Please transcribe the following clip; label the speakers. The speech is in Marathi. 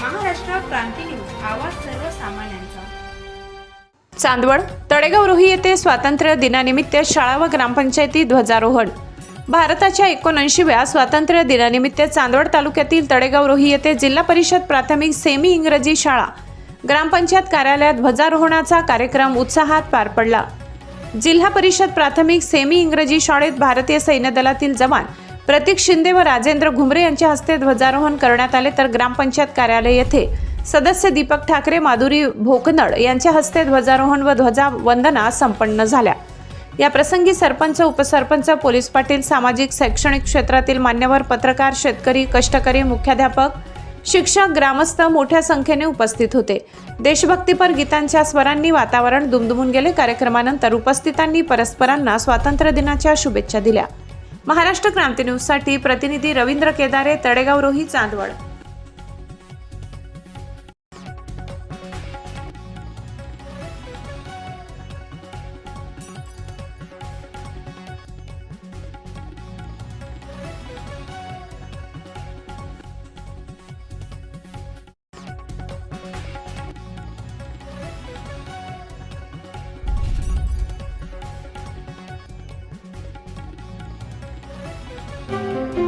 Speaker 1: क्रांती न्यूज. आवाज सर्वसामान्यांचा.
Speaker 2: चांदवड तळेगाव रोही येथे स्वातंत्र्य दिनानिमित्त शाळा व ग्रामपंचायती ध्वजारोहण. भारताच्या एकोणऐंशीव्या स्वातंत्र्य दिनानिमित्त चांदवड तालुक्यातील तळेगाव रोही येथे जिल्हा परिषद प्राथमिक सेमी इंग्रजी शाळा ग्रामपंचायत कार्यालयात ध्वजारोहणाचा कार्यक्रम उत्साहात पार पडला. जिल्हा परिषद प्राथमिक सेमी इंग्रजी शाळेत भारतीय सैन्य दलातील जवान प्रतीक शिंदे व राजेंद्र घुमरे यांच्या हस्ते ध्वजारोहण करण्यात आले तर ग्रामपंचायत कार्यालय येथे सदस्य दीपक ठाकरे माधुरी भोकनळ यांच्या हस्ते ध्वजारोहण व ध्वजा वंदना संपन्न झाल्या. या प्रसंगी सरपंच उपसरपंच पोलीस पाटील सामाजिक शैक्षणिक क्षेत्रातील मान्यवर पत्रकार शेतकरी कष्टकरी मुख्याध्यापक शिक्षक ग्रामस्थ मोठ्या संख्येने उपस्थित होते. देशभक्तीपर गीतांच्या स्वरांनी वातावरण दुमदुमून गेले. कार्यक्रमानंतर उपस्थितांनी परस्परांना स्वातंत्र्य दिनाच्या शुभेच्छा दिल्या. महाराष्ट्र क्रांती न्यूजसाठी प्रतिनिधी रवींद्र केदारे तळेगाव रोही चांदवड.